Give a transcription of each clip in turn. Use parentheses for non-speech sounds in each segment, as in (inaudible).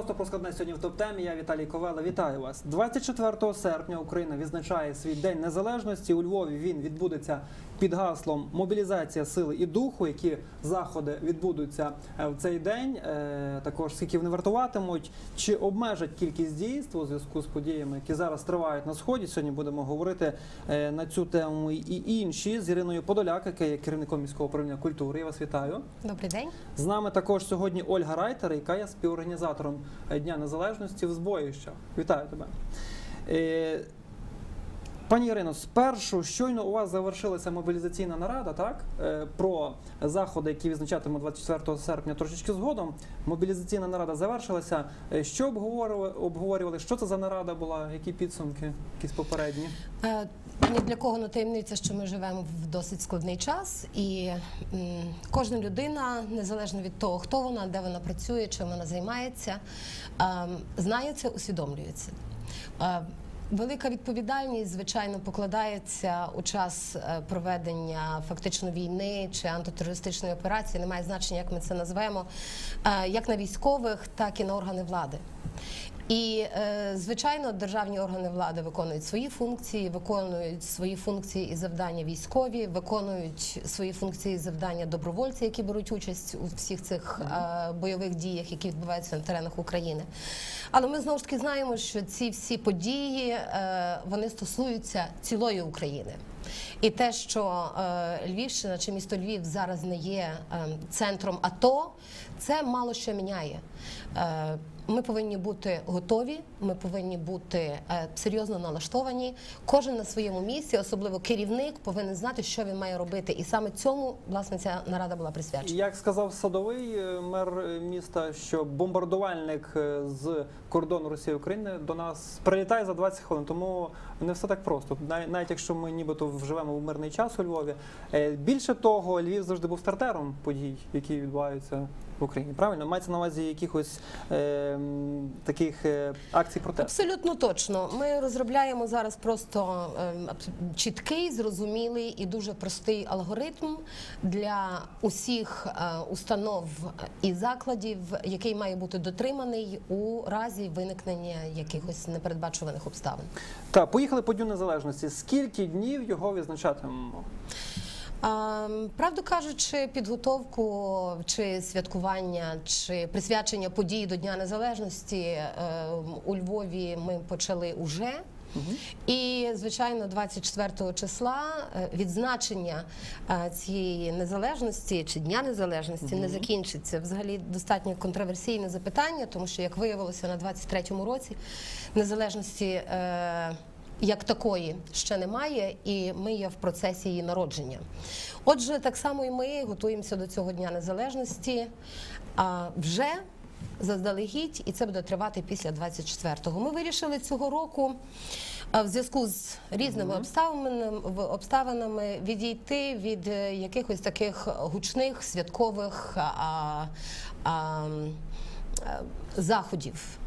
Просто про складне сьогодні в топ-темі. Я Віталій Ковела. Вітаю вас. 24 серпня Україна відзначає свій день незалежності. У Львові він відбудеться під гаслом мобілізація сили і духу. Які заходи відбудуться е, в цей день? Е, Також скільки вони вартуватимуть, чи обмежать кількість дійств у зв'язку з подіями, які зараз тривають на сході. Сьогодні будемо говорити е, на цю тему і інші з Іриною Подоляк, яка є керівником міського управління культури. Я вас вітаю. Добрий день. З нами також сьогодні Ольга Райтер, яка є співорганізатором Дня Незалежності в збоїщах. Вітаю тебе. Пані Ірино, спершу щойно у вас завершилася мобілізаційна нарада, так? Е, Про заходи, які відзначатиме 24 серпня, трошечки згодом. Мобілізаційна нарада завершилася. Е, Що обговорювали, обговорювали? Що це за нарада була? Які підсумки? Якісь попередні? Е, Ні для кого не таємниця, що ми живемо в досить складний час, і кожна людина, незалежно від того, хто вона, де вона працює, чим вона займається, е, знає це, усвідомлює це. Е, Велика відповідальність, звичайно, покладається у час е, проведення фактично війни чи антитерористичної операції. Немає значення, як ми це назвемо, е, як на військових, так і на органи влади. І е, звичайно, державні органи влади виконують свої функції, виконують свої функції і завдання військові, виконують свої функції і завдання добровольці, які беруть участь у всіх цих е, бойових діях, які відбуваються на теренах України. Але ми знову ж таки знаємо, що ці всі події е, вони стосуються цілої України. І те, що Львівщина чи місто Львів зараз не є центром АТО, це мало що міняє. Ми повинні бути готові, ми повинні бути е, серйозно налаштовані. Кожен на своєму місці, особливо керівник, повинен знати, що він має робити. І саме цьому власне ця нарада була присвячена. Як сказав садовий е, мер е, міста, що бомбардувальник з кордону Росії України до нас прилітає за 20 хвилин, тому не все так просто. Навіть якщо ми нібито живемо в мирний час у Львові. Більше того, Львів завжди був стартером подій, які відбуваються в Україні. Правильно мається на увазі якихось е, таких е, акцій протесту. Абсолютно точно. Ми розробляємо зараз просто абс- чіткий, зрозумілий і дуже простий алгоритм для усіх е, установ і закладів, який має бути дотриманий у разі виникнення якихось непередбачуваних обставин. Так, поїхали по Дню Незалежності. Скільки днів його відзначатимемо? А, Правду кажучи, підготовку чи святкування, чи присвячення подій до Дня Незалежності е, у Львові ми почали уже. І, звичайно, 24 числа е, відзначення е, цієї незалежності чи Дня Незалежності не закінчиться. Взагалі достатньо контроверсійне запитання, тому що, як виявилося, на 23-му році незалежності. е, як такої ще немає, і ми є в процесі її народження. Отже, так само і ми готуємося до цього дня незалежності а вже заздалегідь, і це буде тривати після 24-го. Ми вирішили цього року. В зв'язку з різними обставинами, обставинами відійти від е, якихось таких гучних святкових а, а, м, е, заходів.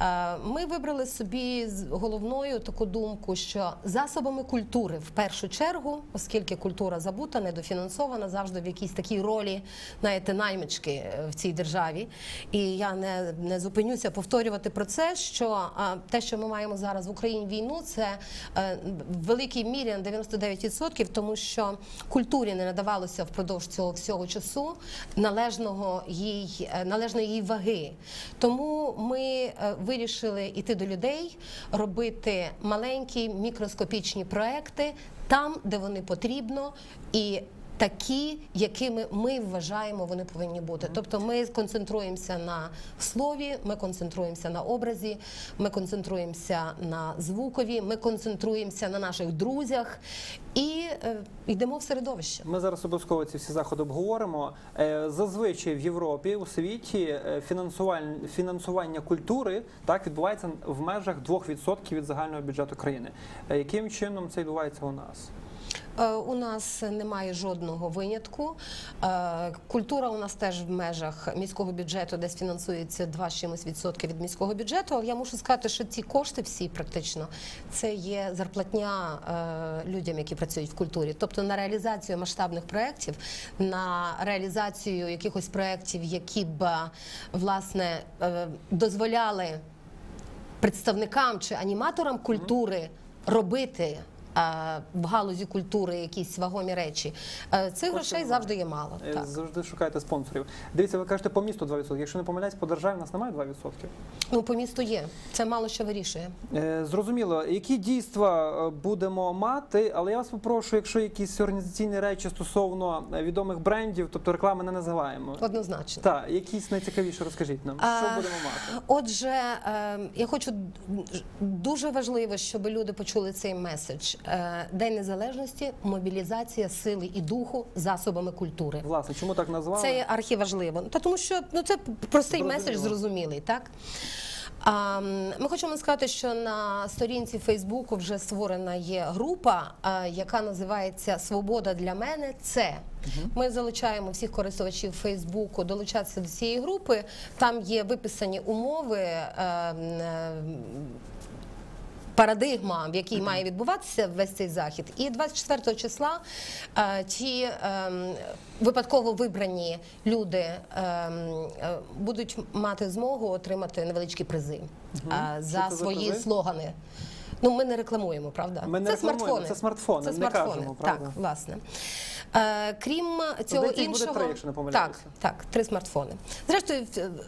Е, Ми вибрали собі головною таку думку, що засобами культури в першу чергу, оскільки культура забута, недофінансована, завжди в якійсь такій ролі, знаєте, наймички е, в цій державі. І я не, не зупинюся повторювати про це, що те, що ми маємо зараз в Україні війну, це е, в великій мірі на 99%, тому що культурі не надавалося впродовж цього всього часу належного їй е, належної їй ваги. Тому ми е, вирішили йти до людей, робити маленькі мікроскопічні проекти там, де вони потрібно, і такі, якими ми вважаємо, вони повинні бути. Тобто, ми концентруємося на слові, ми концентруємося на образі, ми концентруємося на звукові, ми концентруємося на наших друзях і е, йдемо в середовище. Ми зараз обов'язково ці всі заходи обговоримо. Е, Зазвичай в Європі у світі е, фінансування, фінансування культури так відбувається в межах 2% від загального бюджету країни. Яким чином це відбувається у нас? Е, у нас немає жодного винятку. Е, Культура у нас теж в межах міського бюджету, десь фінансується 2 чимось відсотки від міського бюджету. Але я мушу сказати, що ці кошти всі практично це є зарплатня е, людям, які працюють в культурі. Тобто на реалізацію масштабних проєктів, на реалізацію якихось проєктів, які б власне дозволяли представникам чи аніматорам культури робити. Е, В галузі культури якісь вагомі речі. Е, Цих грошей завжди є мало. Е, Так. Завжди шукаєте спонсорів. Дивіться, ви кажете по місту 2%. Якщо не помиляюсь, по державі у нас немає 2%. Ну, по місту є. Це мало що вирішує. Зрозуміло, які дійства будемо мати, але я вас попрошу, якщо якісь організаційні речі стосовно відомих брендів, тобто реклами не називаємо. Однозначно. Так, якісь найцікавіше розкажіть нам, А, що будемо мати. Отже, я хочу дуже важливо, щоб люди почули цей меседж. Е, День незалежності, мобілізація сили і духу засобами культури. Власне, чому так назвали? Це є архіважливо. Та тому що ну це простий Зрозуміло. меседж, зрозумілий, так? Ми хочемо сказати, що на сторінці Фейсбуку вже створена є група, яка називається Свобода для мене це. Ми залучаємо всіх користувачів Фейсбуку долучатися до цієї групи. Там є виписані умови. Е, е, Парадигма, в якій має відбуватися весь цей захід, і 24 числа е, ті ем, випадково вибрані люди ем, е, будуть мати змогу отримати невеличкі призи е, за Що свої слогани. Ну, ми не рекламуємо, правда? Ми не це рекламуємо, смартфони. це смартфони, Це не смартфони. кажемо, так, власне. Е, крім цього Здається, іншого, буде три, якщо не так, помиляюся. так, три смартфони. Зрештою,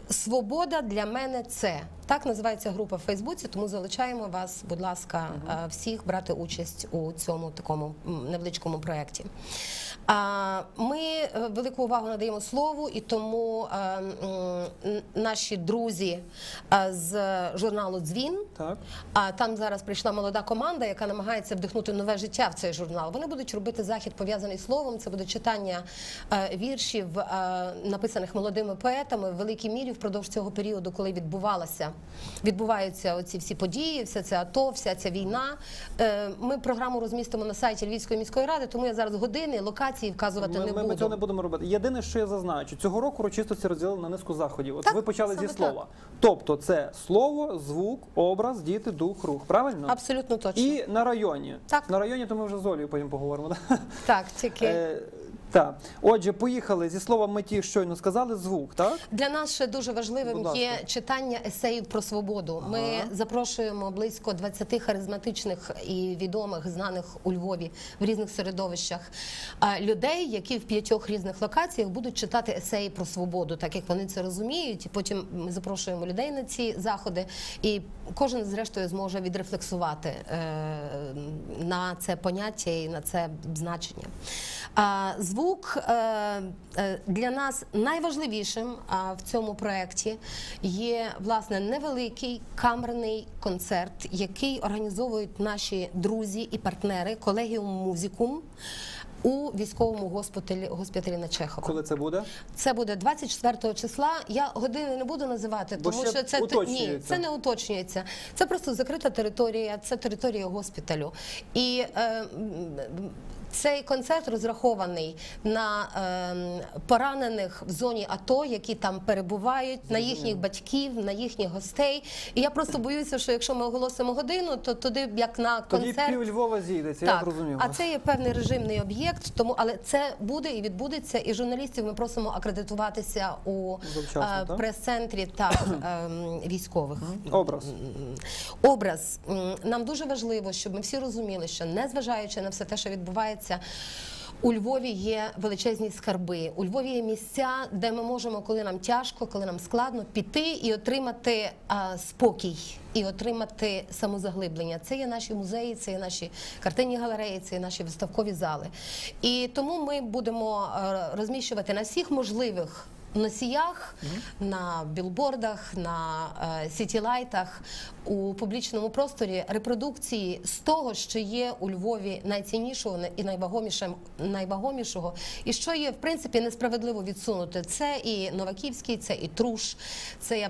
свобода для мене це так називається група в Фейсбуці. Тому залучаємо вас, будь ласка, е, всіх брати участь у цьому такому невеличкому проєкті. Ми е, велику увагу надаємо слову, і тому е, наші друзі е, з журналу Дзвін. Так. Там зараз прийшла молода команда, яка намагається вдихнути нове життя в цей журнал. Вони будуть робити захід пов'язаний з словом. Це буде читання віршів, написаних молодими поетами в великій мірі впродовж цього періоду, коли відбувалася відбуваються оці всі події, все це АТО, вся ця війна. Ми програму розмістимо на сайті Львівської міської ради, тому я зараз години, локації вказувати Ми, не ми, буду. ми цього не будемо робити. Єдине, що я зазначу, цього року урочистості розділили на низку заходів. От Так, ви почали зі слова. Тобто це слово, звук, образ, діти, дух, рух. Правильно? Абсолютно точно. І на районі. Так. На районі, то ми вже з Олею потім поговоримо. Так, тільки. Так. Отже, поїхали зі слова ми ті щойно сказали звук, так? Для нас ще дуже Будь важливим ласка. є читання есеїв про свободу. Ми Ага. запрошуємо близько 20 харизматичних і відомих, знаних у Львові в різних середовищах а, людей, які в п'ятьох різних локаціях будуть читати есеї про свободу, так як вони це розуміють. І потім ми запрошуємо людей на ці заходи, і кожен зрештою зможе відрефлексувати е, на це поняття і на це значення. А, звук е, е, для нас найважливішим а, в цьому проєкті є власне невеликий камерний концерт, який організовують наші друзі і партнери колегіум музикум. У військовому госпіталі госпіталі на Чехова. Коли це буде? Це буде 24 числа. Я години не буду називати, Бо тому що це ні, це не уточнюється. Це просто закрита територія, це територія госпіталю. І е, цей концерт розрахований на е, поранених в зоні АТО, які там перебувають, на їхніх батьків, на їхніх гостей. І я просто боюся, що якщо ми оголосимо годину, то туди як на Тоді концерт. пів Львова з'їдеться, я Так, зрозумів. а це є певний режимний об'єкт, тому але це буде і відбудеться. І журналістів ми просимо акредитуватися у е, прес-центрі так, (coughs) ем, військових. Образ. Образ нам дуже важливо, щоб ми всі розуміли, що незважаючи на все те, що відбувається. У Львові є величезні скарби. У Львові є місця, де ми можемо, коли нам тяжко, коли нам складно, піти і отримати а, спокій, і отримати самозаглиблення. Це є наші музеї, це є наші картинні галереї, це є наші виставкові зали. І тому ми будемо розміщувати на всіх можливих носіях, на білбордах, на е, сітілайтах у публічному просторі репродукції з того, що є у Львові найціннішого і найвагомішого, і що є в принципі несправедливо відсунути. Це і Новаківський, це і Труш, це і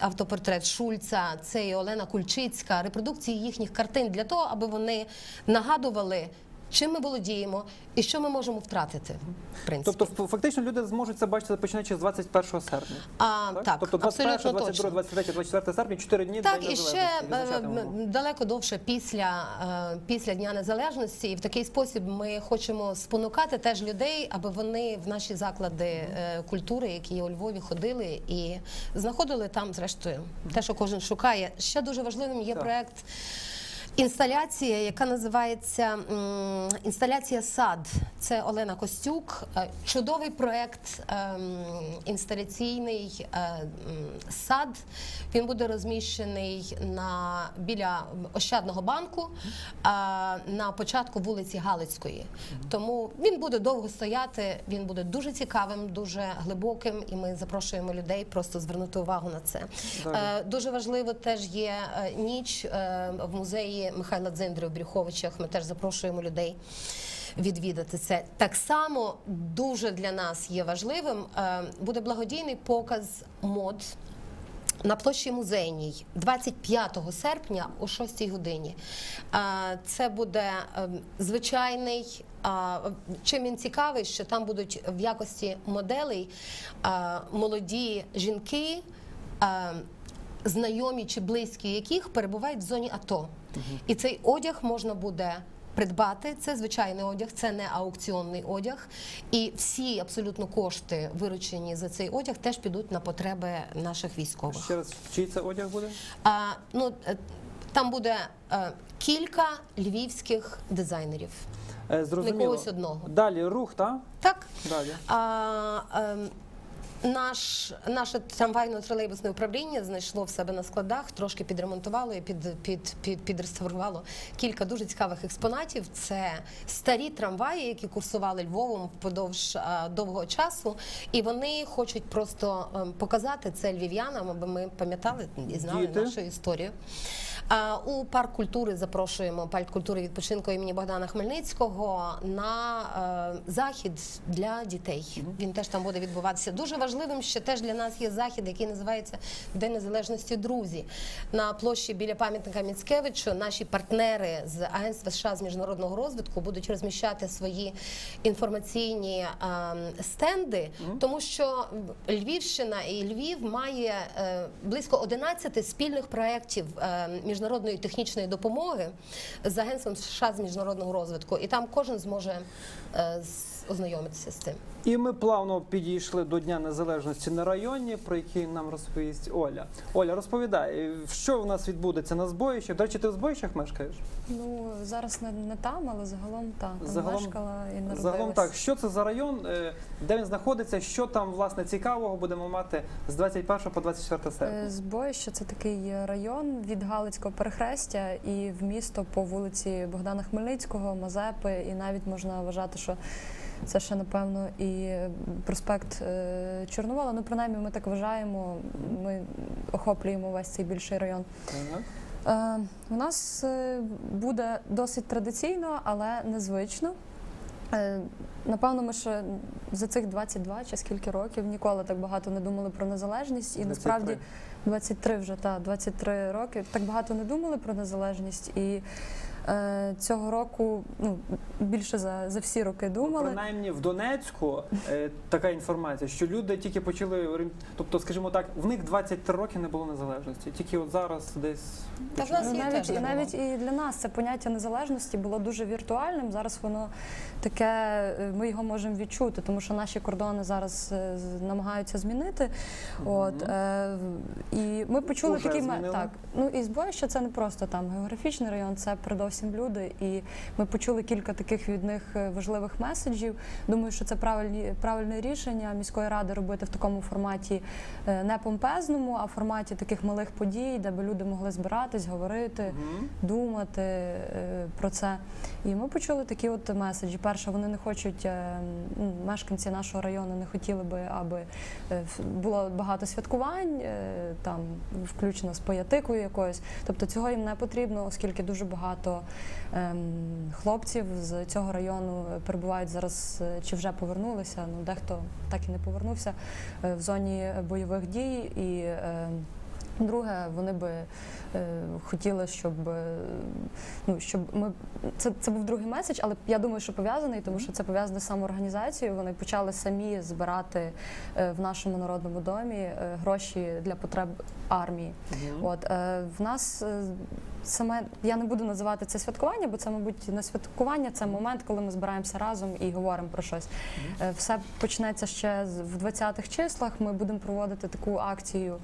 автопортрет Шульца, це і Олена Кульчицька, репродукції їхніх картин для того, аби вони нагадували чим ми володіємо і що ми можемо втратити. В принципі. Тобто, фактично, люди зможуть це бачити починаючи з 21 серпня. а, так, тобто 21, абсолютно 22, точно. 23, 24 серпня, 4 дні Так, День і ще е, далеко довше після, е, після Дня Незалежності, і в такий спосіб ми хочемо спонукати теж людей, аби вони в наші заклади е, культури, які є у Львові, ходили і знаходили там, зрештою, те, що кожен шукає. Ще дуже важливим є Так. проект. Інсталяція, яка називається інсталяція сад. Це Олена Костюк. Е, Чудовий проект ем, інсталяційний е, сад. Він буде розміщений на біля Ощадного банку на початку вулиці Галицької. Тому він буде довго стояти. Він буде дуже цікавим, дуже глибоким, і ми запрошуємо людей просто звернути увагу на це. Е, Дуже важливо теж є е, ніч е, в музеї Михайла Дзиндри у Брюховичах. Ми теж запрошуємо людей. Відвідати це так само дуже для нас є важливим. е, Буде благодійний показ мод на площі музейній 25 серпня о 6 годині. Це буде е, звичайний. Чим він цікавий, що там будуть в якості моделей молоді жінки. Знайомі чи близькі яких перебувають в зоні АТО, і цей одяг можна буде придбати. Це звичайний одяг, це не аукціонний одяг. І всі абсолютно кошти, виручені за цей одяг, теж підуть на потреби наших військових. Ще раз, чий це одяг буде? А, ну, е, там буде е, кілька львівських дизайнерів. Е, Зрозуміло. когось одного. Далі рух, так? Так, Далі. а, ем, наш, наше трамвайно-тролейбусне управління знайшло в себе на складах, трошки підремонтувало і під, під, під, підреставрувало кілька дуже цікавих експонатів. Це старі трамваї, які курсували Львовом впродовж а, довгого часу, і вони хочуть просто ем, показати це львів'янам, аби ми пам'ятали і знали Діти? нашу історію. А, У парк культури запрошуємо парк культури відпочинку імені Богдана Хмельницького на е, захід для дітей. Він теж там буде відбуватися. Дуже важливим, що теж для нас є захід, який називається День Незалежності Друзі. На площі біля пам'ятника Міцкевичу наші партнери з Агентства США з міжнародного розвитку будуть розміщати свої інформаційні е, стенди, тому що Львівщина і Львів має е, близько 11 спільних проєктів е, міжнародної технічної допомоги з агентством США з міжнародного розвитку, і там кожен зможе е, з- ознайомитися з цим. І ми плавно підійшли до Дня Незалежності на районі, про який нам розповість Оля. Оля, розповідай, що у нас відбудеться на збоїщах? До речі, ти в збоїщах мешкаєш? Ну зараз не, не там, але загалом так. Там Загалом- мешкала і народилась. Загалом так, що це за район, е, де він знаходиться, що там власне цікавого будемо мати з 21 по 24 серпня? Е, Збоїще це такий район від Галицького перехрестя і в місто по вулиці Богдана Хмельницького, Мазепи, і навіть можна вважати, що це ще напевно і проспект е, Чорновола. Ну принаймні ми так вважаємо. Ми охоплюємо весь цей більший район. Е, У нас е, буде досить традиційно, але незвично. Напевно, ми ще за цих 22 чи скільки років ніколи так багато не думали про незалежність. І 23. насправді 23 вже та 23 роки так багато не думали про незалежність. І цього року ну, більше за, за всі роки думали. Принаймні в Донецьку е, така інформація, що люди тільки почали тобто, скажімо так, в них 23 роки не було незалежності. Тільки от зараз десь Та в нас є навіть, теж і навіть і для нас це поняття незалежності було дуже віртуальним. Зараз воно таке, е, ми його можемо відчути, тому що наші кордони зараз е, намагаються змінити. От, е, і ми почули Уже такий змінили? так. Ну і збоїще це не просто там географічний район, це передовсім люди. І ми почули кілька таких від них е, важливих меседжів. Думаю, що це правильні правильне рішення міської ради робити в такому форматі е, не помпезному, а в форматі таких малих подій, де би люди могли збиратись, говорити Мгм. думати е, про це. І ми почули такі от меседжі. Перше, вони не хочуть, мешканці нашого району не хотіли би, аби було багато святкувань, там включено з поятикою якоюсь. Тобто цього їм не потрібно, оскільки дуже багато хлопців з цього району перебувають зараз е, чи вже повернулися. Ну дехто так і не повернувся е, в зоні бойових дій і. е, Друге, вони би е, хотіли, щоб, е, ну, щоб ми це, це був другий меседж, але я думаю, що пов'язаний, тому що це пов'язане з самоорганізацією. Вони почали самі збирати е, в нашому народному домі гроші для потреб армії. От е, в нас саме я не буду називати це святкування, бо це, мабуть, не святкування, це момент, коли ми збираємося разом і говоримо про щось. Е, Все почнеться ще в 20-х числах. Ми будемо проводити таку акцію.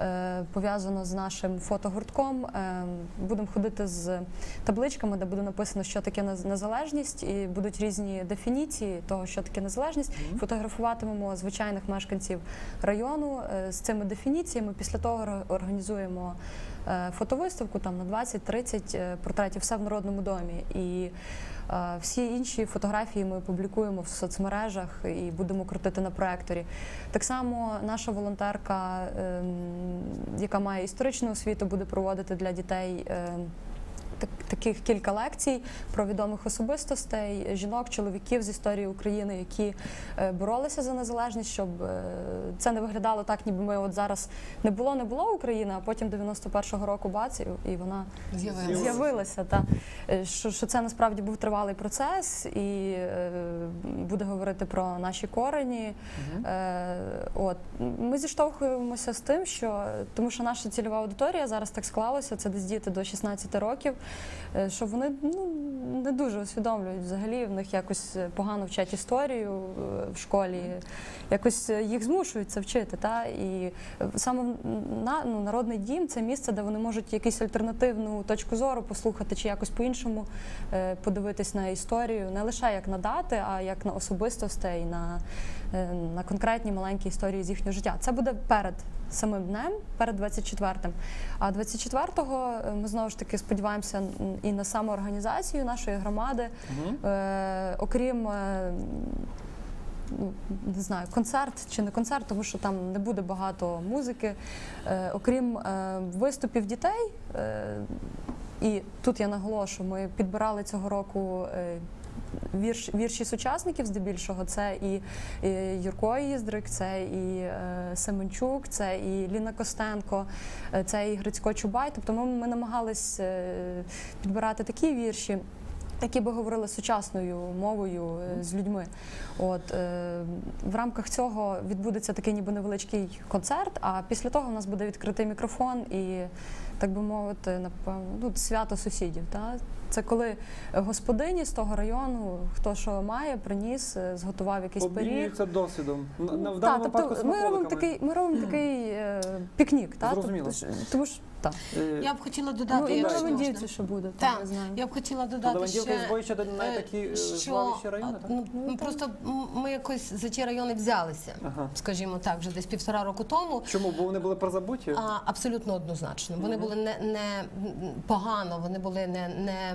е, Пов'язано з нашим фотогуртком. Е, Будемо ходити з табличками, де буде написано, що таке незалежність, і будуть різні дефініції того, що таке незалежність. Фотографуватимемо звичайних мешканців району з цими дефініціями. Після того організуємо фотовиставку там на 20-30 е, портретів все в народному домі. І е, всі інші фотографії ми публікуємо в соцмережах і будемо крутити на проекторі. Так само наша волонтерка, ем, яка має історичну освіту, буде проводити для дітей. Так- Таких кілька лекцій про відомих особистостей, жінок, чоловіків з історії України, які е, боролися за незалежність, щоб е, це не виглядало так, ніби ми от зараз не було, не було України, а потім 91-го року бац, і, вона З'явилася. Та Е, що, що це насправді був тривалий процес, і буде говорити про наші корені. Е, от ми зіштовхуємося з тим, що тому, що наша цільова аудиторія зараз так склалося, це десь діти до 16 років, що вони ну не дуже усвідомлюють взагалі. В них якось е, погано вчать історію е, в школі, якось е, їх змушують це вчити. Та і е, саме на ну, народний дім це місце, де вони можуть якусь альтернативну точку зору послухати чи якось по-іншому е, подивитись на історію, не лише як на дати, а як на особистостей, на, е, на конкретні маленькі історії з їхнього життя. Це буде перед самим днем, перед 24-м. А 24-го е, ми знову ж таки сподіваємося і на самоорганізацію нашої громади. Е, окрім е, не знаю, концерт чи не концерт, тому що там не буде багато музики. Е, окрім е, виступів дітей, е, і тут я наголошу, ми підбирали цього року. е, Вірш, вірші сучасників здебільшого це і, і Юрко Іздрик, це і е, Семенчук, це і Ліна Костенко, е, це і Грицько Чубай. Тобто ми, ми намагались е, підбирати такі вірші, які би говорили сучасною мовою е, з людьми. От е, в рамках цього відбудеться такий ніби невеличкий концерт. А після того в нас буде відкритий мікрофон і, так би мовити, напевно, ну, свято сусідів. Та? Це коли господині з того району, хто що має, приніс, е, зготував якийсь пиріг. Обмінюються досвідом. На- В Так, даному тобто ми робимо такий, ми робимо такий е, пікнік, так? Зрозуміло. Тобто, ж- тому що так. Е, Я б хотіла Ну, додати, і якщо на можна. Ще буде, так, я знаю. я б хотіла додати ще, і Збоїча до е, такі що, райони, так? ну, ну, просто ми якось за ті райони взялися, Ага. скажімо так, вже десь півтора року тому. Чому? Бо вони були прозабуті? А, абсолютно однозначно. Вони були не, не погано, вони були не, не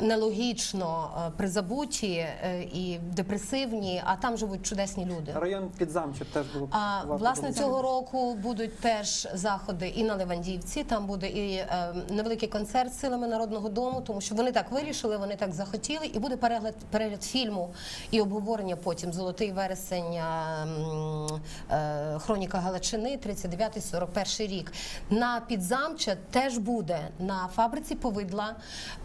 нелогічно е, призабуті е, і депресивні, а там живуть чудесні люди. Район Підзамчик теж було. А власне цього року будуть теж заходи і на Левандівці. Там буде і е, невеликий концерт з силами народного дому, тому що вони так вирішили, вони так захотіли, і буде перегляд перегляд фільму і обговорення потім Золотий вересень, Хроніка Галичини, 39-41 рік. На підзамча теж буде на фабриці повидла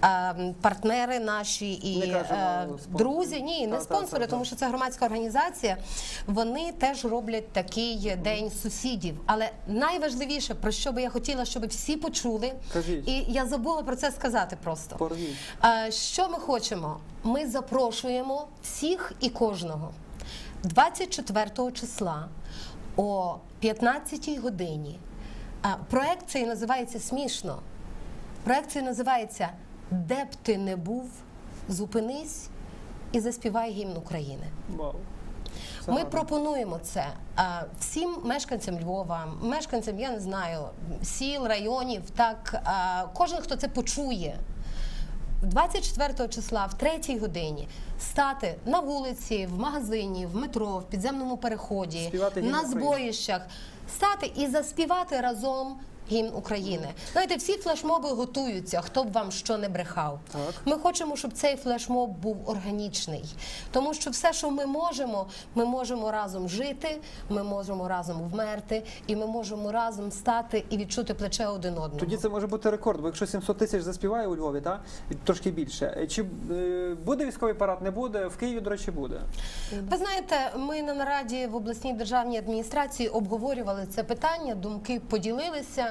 м, партнери наші і кажемо е, друзі. Ні, не Та, спонсори, та, тому що це громадська організація. Вони теж роблять такий день сусідів. Але найважливіше, про що би я хотіла, щоб всі почули, Кажіть. і я забула про це сказати просто. Порвіть. Що ми хочемо? Ми запрошуємо всіх і кожного 24 числа о 15 годині. Проект цей називається смішно. Проект цей називається Де б ти не був, зупинись і заспівай гімн України. Ми пропонуємо це а, всім мешканцям Львова, мешканцям, я не знаю, сіл, районів. Так, а, кожен, хто це почує. 24 числа, в 3 годині, стати на вулиці, в магазині, в метро, в підземному переході, Співати на збоїщах, стати і заспівати разом гімн України. Знаєте, всі флешмоби готуються, хто б вам що не брехав. Так. Ми хочемо, щоб цей флешмоб був органічний, тому що все, що ми можемо, ми можемо разом жити, ми можемо разом вмерти, і ми можемо разом стати і відчути плече один одного. Тоді це може бути рекорд, бо якщо 700 тисяч заспіває у Львові, та трошки більше. Е, Чи е, буде військовий парад? Не буде в Києві, до речі, буде. Ви знаєте, ми на нараді в обласній державній адміністрації обговорювали це питання, думки поділилися.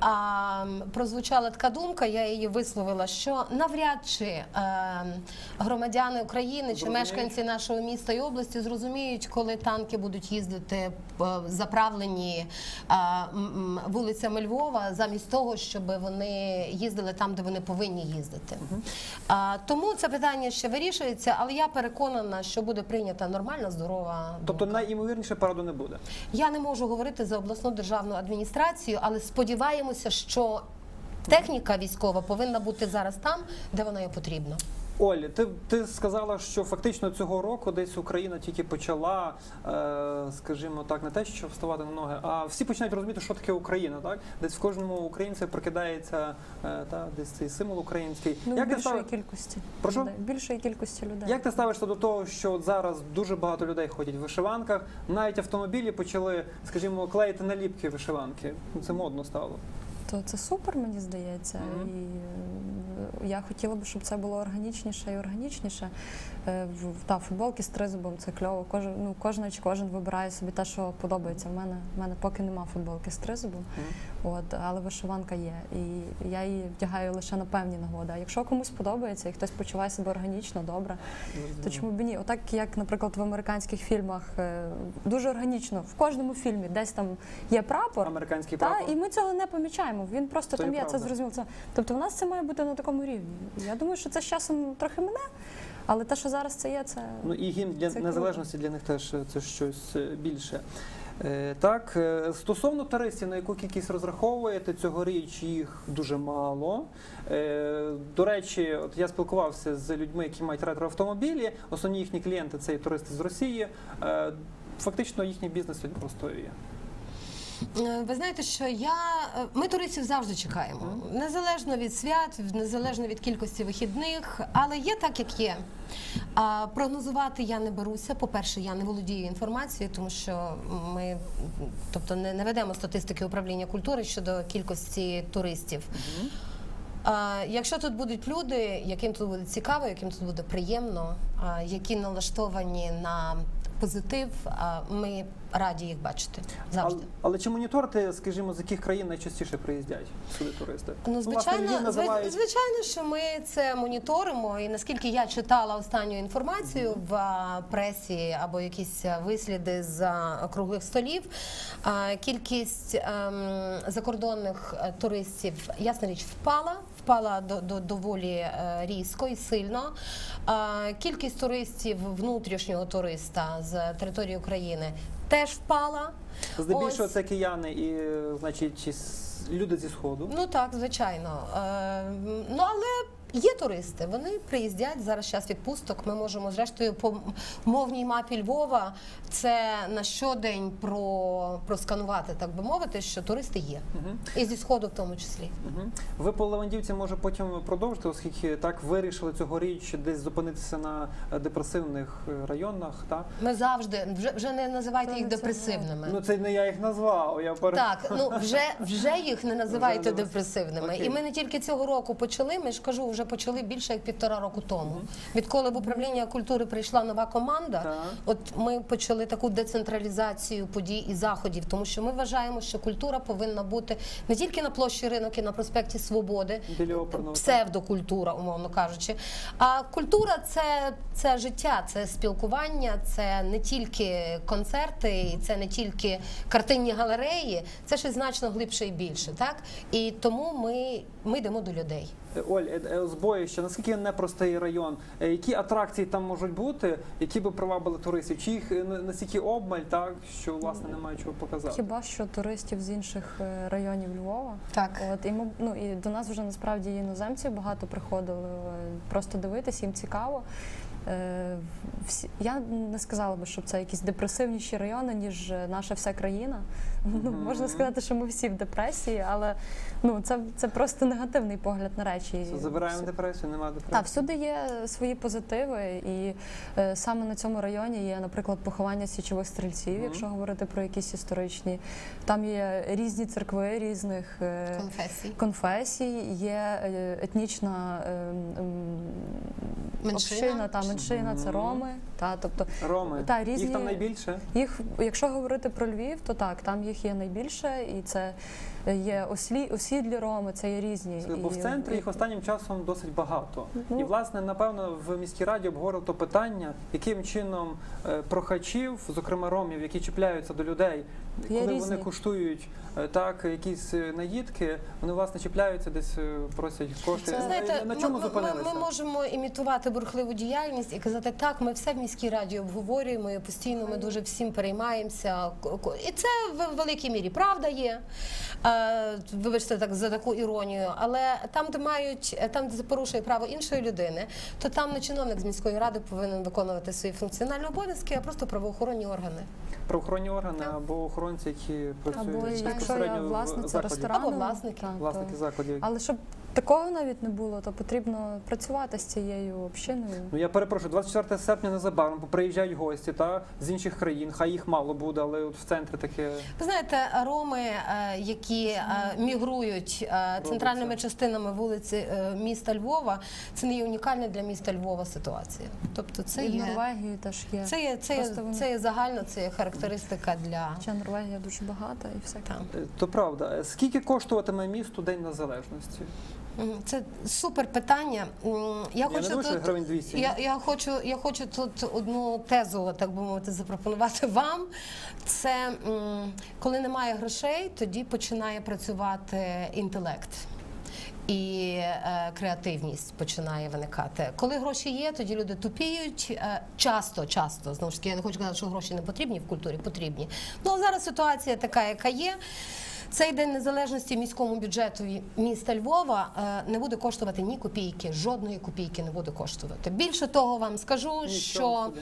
А прозвучала така думка, я її висловила, що навряд чи е, громадяни України чи мешканці нашого міста і області зрозуміють, коли танки будуть їздити е, заправлені е, м, м, вулицями Львова, замість того, щоб вони їздили там, де вони повинні їздити. А, тому це питання ще вирішується, але я переконана, що буде прийнята нормальна, здорова. Тобто найімовірніше параду не буде. Я не можу говорити за обласну державну адміністрацію, але сподіваємося, що техніка військова повинна бути зараз там, де вона є потрібна. Олі, ти, ти сказала, що фактично цього року десь Україна тільки почала, е, скажімо так, не те, що вставати на ноги, а всі починають розуміти, що таке Україна. Так десь в кожному українця прокидається е, та десь цей символ український. Ну, як ти більшої став... кількості Прошу? Більшої кількості людей. Як ти ставишся до того, що от зараз дуже багато людей ходять в вишиванках, навіть автомобілі почали, скажімо, клеїти наліпки вишиванки. Це модно стало. То це супер, мені здається. Мгм. І е, я хотіла б, щоб це було органічніше і органічніше. Е, Та футболки з тризубом це кльово. Кожен, ну, кожна чи кожен вибирає собі те, що подобається. В мене, в мене поки нема футболки з тризубом, от, але вишиванка є. І я її вдягаю лише на певні нагоди. А якщо комусь подобається і хтось почуває себе органічно, добре, то чому б ні? Отак, як, наприклад, в американських фільмах е, дуже органічно, в кожному фільмі десь там є прапор. Американський Та, прапор. і ми цього не помічаємо. Він просто Це там є, це правда. зрозуміло. Тобто, у нас це має бути на такому рівні. Я думаю, що це з часом трохи мене, але те, що зараз це є, це Ну і гімн для Це незалежності для них теж е, це щось е, більше. Е, Так, е, стосовно туристів, на яку кількість розраховуєте, цьогоріч їх дуже мало. Е, До речі, от я спілкувався з людьми, які мають ретроавтомобілі. Основні їхні клієнти це і туристи з Росії. Фактично їхній бізнес сьогодні. Е, Ви знаєте, що я е, ми туристів завжди чекаємо, незалежно від свят, незалежно від кількості вихідних, але є так, як є. А прогнозувати я не беруся. По-перше, я не володію інформацією, тому що ми, тобто, не, не ведемо статистики управління культури щодо кількості туристів. Якщо тут будуть люди, яким тут буде цікаво, яким тут буде приємно, які налаштовані на позитив, ми раді їх бачити завжди. Але, але чи моніторите, скажімо, з яких країн найчастіше приїздять сюди туристи? Ну, звичайно, називають звичайно, що ми це моніторимо. І наскільки я читала останню інформацію в пресі або якісь висліди з круглих столів, кількість ем, закордонних туристів, ясна річ, впала. Впала до, до доволі е, різко і сильно. Кількість туристів внутрішнього туриста з території України теж впала. здебільшого Ось. це кияни і, значить, люди зі сходу. Ну так, звичайно. Е, ну але є туристи, вони приїздять зараз час відпусток. Ми можемо зрештою по мовній мапі Львова це на щодень про, просканувати, так би мовити, що туристи є. Мгм. І зі сходу в тому числі. Мгм. Ви по Левандівці може потім продовжите, оскільки так вирішили цьогоріч десь зупинитися на е, депресивних е, районах. Та? Ми завжди вже, вже не називайте Та їх це депресивними. Ну це не я їх назвав. Я пере... Так, ну (laughs) вже вже їх не називайте Вже депресивними. Окей. І ми не тільки цього року почали. Ми ж кажу, вже почали більше як півтора року тому. Відколи в управління культури прийшла нова команда, Так. от ми почали таку децентралізацію подій і заходів, тому що ми вважаємо, що культура повинна бути не тільки на площі ринок і на проспекті Свободи, псевдокультура, умовно кажучи. А культура це, це життя, це спілкування, це не тільки концерти, і це не тільки картинні галереї, це щось значно глибше і більше. Так і тому ми, ми йдемо до людей. Е, Оль, е, е, збоїще, наскільки непростий район? Е, Які атракції там можуть бути, які би привабили туристів? Чи їх е, на- настільки обмаль, так що власне немає чого показати? хіба що туристів з інших е, районів Львова. Так. От і ми ну і до нас вже насправді іноземці багато приходили е, просто дивитись, їм цікаво. Е, всі, я не сказала би, щоб це якісь депресивніші райони, ніж е, наша вся країна. Ну, можна сказати, що ми всі в депресії, але ну, це, це просто негативний погляд на речі. Це Забираємо депресію, немає депресії. Так, всюди є свої позитиви, і е, саме на цьому районі є, наприклад, поховання січових стрільців, Мгм. якщо говорити про якісь історичні. Там є різні церкви різних е, Конфесій. конфесій, є е, етнічна е, община, та меншина, це роми. Та, тобто Роми. Та, різні- Їх там найбільше. їх, якщо говорити про Львів, то так, там їх є найбільше, і це є ослі, осідлі роми, це є різні. Бо в центрі і- їх останнім часом досить багато. Ну. І власне, напевно, в міській раді обговорили то питання, яким чином е, прохачів, зокрема ромів, які чіпляються до людей, Є коли різні. вони куштують е, так якісь е, наїдки, вони власне чіпляються, десь просять кошти. Це- Знаєте, на чому ми, ми, зупинилися? ми можемо імітувати бурхливу діяльність і казати, так, ми все в міській раді обговорюємо і постійно ми дуже всім переймаємося. І це в великій мірі правда є. Е, Вибачте так за таку іронію, але там, де мають там, де порушує право іншої людини, то там не чиновник з міської ради повинен виконувати свої функціональні обов'язки, а просто правоохоронні органи. Правоохоронні органи Так. або охоронці, які працюють Або якщо я в власниця закладі. ресторану, Або власники. так, Власники закладів. Але щоб такого навіть не було, то потрібно працювати з цією общиною. Ну я перепрошую, 24 серпня незабаром приїжджають гості та з інших країн. Хай їх мало буде, але от в центрі таке. Ви знаєте, роми, е, які е, мігрують е, центральними частинами вулиці міста Львова, це не є унікальна для міста Львова ситуація. Тобто це і є, Норвегії теж є. це є, це є, Просто вони- це є загально, це є характеристика для Хоча Норвегія дуже багата і все. там. То правда. Скільки коштуватиме місту День Незалежності? Це супер питання. Я хочу думаю, тут. 200. Я, я хочу, я хочу тут одну тезу, так би мовити, запропонувати (laughs) вам. Це коли немає грошей, тоді починає працювати інтелект. І е, креативність починає виникати. Коли гроші є, тоді люди тупіють. Е, часто, часто знову ж таки, я не хочу казати, що гроші не потрібні в культурі, потрібні. Ну а зараз ситуація така, яка є. Цей день незалежності міському бюджету міста Львова е, не буде коштувати ні копійки, жодної копійки не буде коштувати. Більше того, вам скажу, що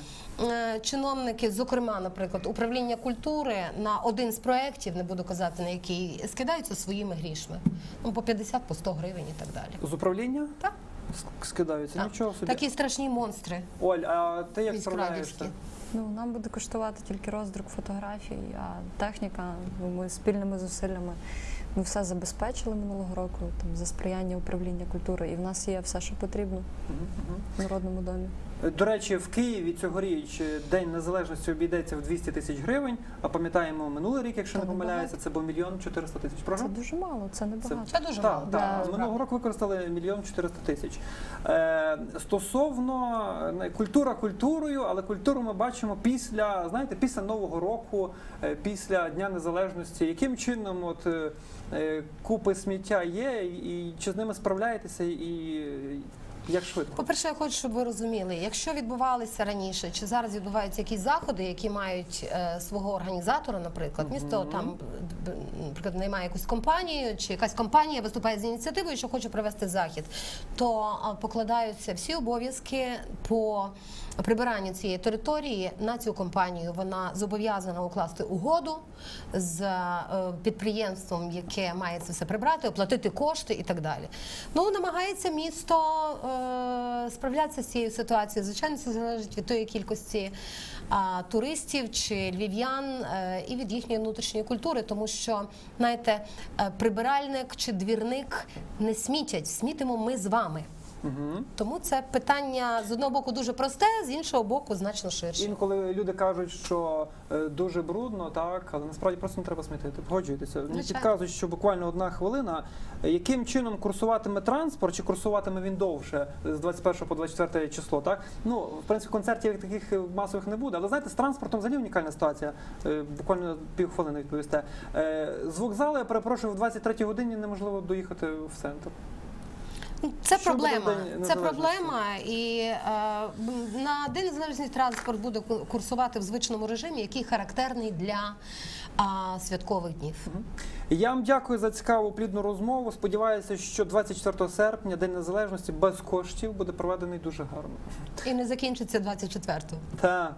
е, чиновники, зокрема, наприклад, управління культури на один з проєктів, не буду казати на який, скидаються своїми грішми. Ну, по 50, по 100 гривень і так далі. З управління Так. Скидаються. Так. Нічого собі. Такі страшні монстри Оль, а ти як справляєшся? Ну нам буде коштувати тільки роздрук фотографій, а техніка. ну, Ми спільними зусиллями ми все забезпечили минулого року там за сприяння управління культури, і в нас є все, що потрібно в народному домі. До речі, в Києві цьогоріч е, День Незалежності обійдеться в 200 тисяч гривень, а пам'ятаємо минулий рік, якщо не помиляюся, це був мільйон 400 тисяч. Це дуже мало, це не багато. Це дуже Так, мало. так. Для- Минулого року використали мільйон 400 тисяч. Е, стосовно е, культура культурою, але культуру ми бачимо після, знаєте, після Нового року, е, після Дня Незалежності. Яким чином от, е, купи сміття є, і чи з ними справляєтеся, і як швидко? По-перше, я хочу, щоб ви розуміли, якщо відбувалися раніше, чи зараз відбуваються якісь заходи, які мають е, свого організатора, наприклад, місто Мгм. там, б- б- наприклад, наймає якусь компанію, чи якась компанія виступає з ініціативою, що хоче провести захід, то покладаються всі обов'язки по прибиранню цієї території на цю компанію. Вона зобов'язана укласти угоду з е, підприємством, яке має це все прибрати, оплатити кошти і так далі. Ну намагається місто е, справлятися з цією ситуацією. Звичайно, це залежить від тої кількості а, туристів чи львів'ян е, і від їхньої внутрішньої культури, тому що знаєте, е, прибиральник чи двірник не смітять, смітимо ми з вами. Угу. Тому це питання з одного боку дуже просте, з іншого боку, значно ширше. Інколи люди кажуть, що е, дуже брудно, так, але насправді просто не треба смітити. Погоджуєтеся. Мені підказують, що буквально одна хвилина. Е, Яким чином курсуватиме транспорт, чи курсуватиме він довше з 21 по 24 число? Так ну в принципі концертів таких е, масових не буде. Але знаєте, з транспортом взагалі унікальна ситуація. Е, Буквально півхвилини відповісте. Е, З вокзалу, я перепрошую, в 23 годині неможливо доїхати в центр. Це Що проблема. Це проблема, і е, на день незалежності транспорт буде курсувати в звичному режимі, який характерний для святкових днів. Я вам дякую за цікаву плідну розмову. Сподіваюся, що 24 серпня, День Незалежності, без коштів буде проведений дуже гарно. І не закінчиться 24-го. Та.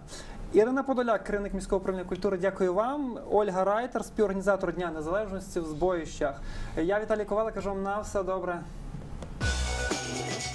Ірина Подоляк, керівник міського управління культури, дякую вам. Ольга Райтер, співорганізатор Дня Незалежності в збоїщах. Я Віталій Ковала, кажу вам на все добре. Thank you.